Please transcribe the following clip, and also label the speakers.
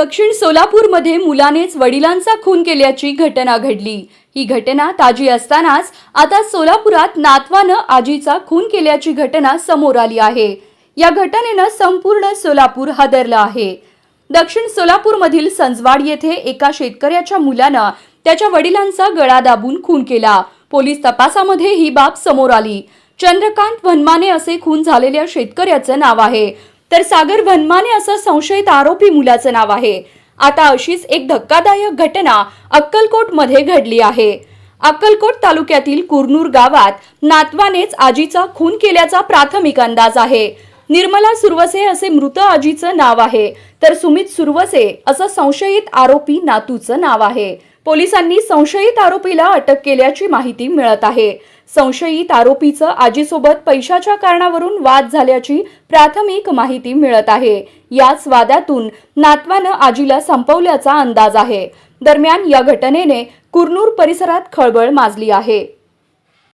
Speaker 1: दक्षिण सोलापूरमध्ये मुलानेच वडिलांचा खून केल्याची घटना घडली. ही घटना ताजी असतानाच आता सोलापुरात नातवानं आजीचा खून केल्याची घटना समोर आली आहे. या घटनेनं संपूर्ण सोलापूर हादरलं आहे. दक्षिण सोलापूरमधील संजवाड येथे एका शेतकऱ्याच्या मुलानं त्याच्या वडिलांचा गळा दाबून खून केला. पोलीस तपासामध्ये ही बाब समोर आली. चंद्रकांत वनमाने असे खून झालेल्या शेतकऱ्याचं नाव आहे. तर सागर वनमाने असं संशयित आरोपी मुलाचं नाव आहे. आता अशीच एक धक्कादायक घटना अक्कलकोटमध्ये घडली आहे. अक्कलकोट तालुक्यातील कुरनूर गावात नातवानेच आजीचा खून केल्याचा प्राथमिक अंदाज आहे. निर्मला सुरवसे असे मृत आजीचं नाव आहे. तर सुमित सुरवसे असं संशयित आरोपी नातूचं नाव आहे. पोलिसांनी संशयित आरोपीला अटक केल्याची माहिती मिळत आहे. संशयित आरोपीचं आजीसोबत पैशाच्या कारणावरून वाद झाल्याची प्राथमिक माहिती मिळत आहे. याच वादातून नातवानं आजीला संपवल्याचा अंदाज आहे. दरम्यान या घटनेने कुरनूर परिसरात खळबळ माजली आहे.